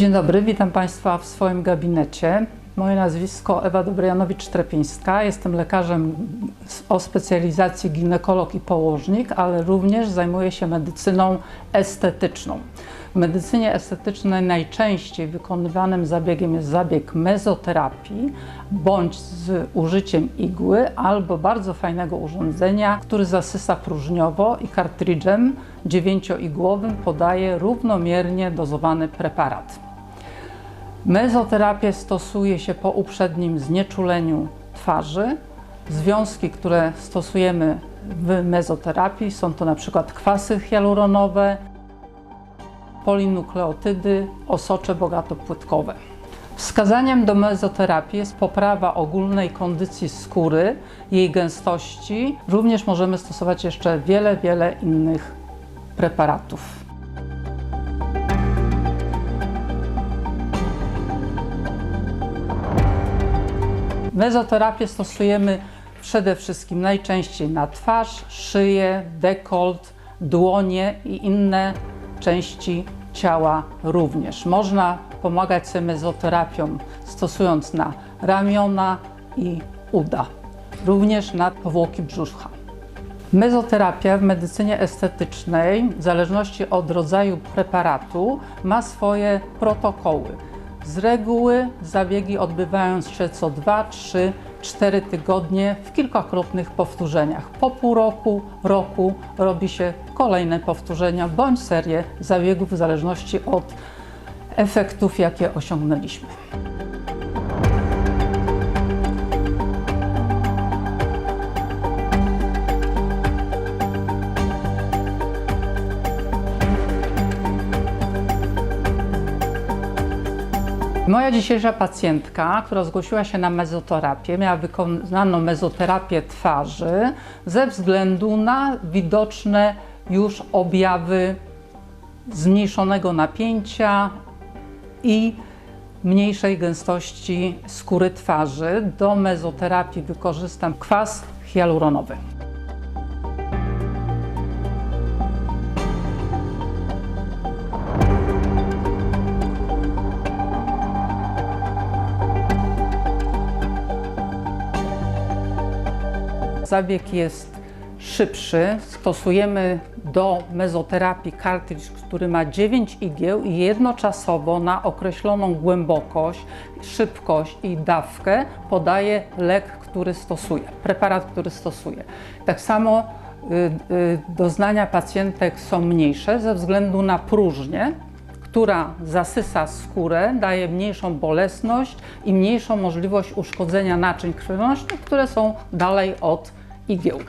Dzień dobry, witam Państwa w swoim gabinecie. Moje nazwisko Ewa Dobrjanowicz-Trepińska. Jestem lekarzem o specjalizacji ginekolog i położnik, ale również zajmuję się medycyną estetyczną. W medycynie estetycznej najczęściej wykonywanym zabiegiem jest zabieg mezoterapii bądź z użyciem igły albo bardzo fajnego urządzenia, który zasysa próżniowo i kartridżem dziewięcioigłowym podaje równomiernie dozowany preparat. Mezoterapię stosuje się po uprzednim znieczuleniu twarzy. Związki, które stosujemy w mezoterapii są to na przykład kwasy hialuronowe, polinukleotydy, osocze bogatopłytkowe. Wskazaniem do mezoterapii jest poprawa ogólnej kondycji skóry, jej gęstości. Również możemy stosować jeszcze wiele, wiele innych preparatów. Mezoterapię stosujemy przede wszystkim najczęściej na twarz, szyję, dekolt, dłonie i inne części ciała również. Można pomagać sobie mezoterapią stosując na ramiona i uda, również na powłoki brzucha. Mezoterapia w medycynie estetycznej, w zależności od rodzaju preparatu, ma swoje protokoły. Z reguły zabiegi odbywają się co 2, 3, 4 tygodnie w kilkakrotnych powtórzeniach. Po pół roku, roku robi się kolejne powtórzenia bądź serię zabiegów w zależności od efektów, jakie osiągnęliśmy. Moja dzisiejsza pacjentka, która zgłosiła się na mezoterapię, miała wykonaną mezoterapię twarzy ze względu na widoczne już objawy zmniejszonego napięcia i mniejszej gęstości skóry twarzy. Do mezoterapii wykorzystam kwas hialuronowy. Zabieg jest szybszy. Stosujemy do mezoterapii kartridż, który ma 9 igieł i jednoczasowo na określoną głębokość, szybkość i dawkę podaje lek, który stosuje, preparat, który stosuje. Tak samo y, y, doznania pacjentek są mniejsze ze względu na próżnię, która zasysa skórę, daje mniejszą bolesność i mniejszą możliwość uszkodzenia naczyń krwionośnych, które są dalej od igieł.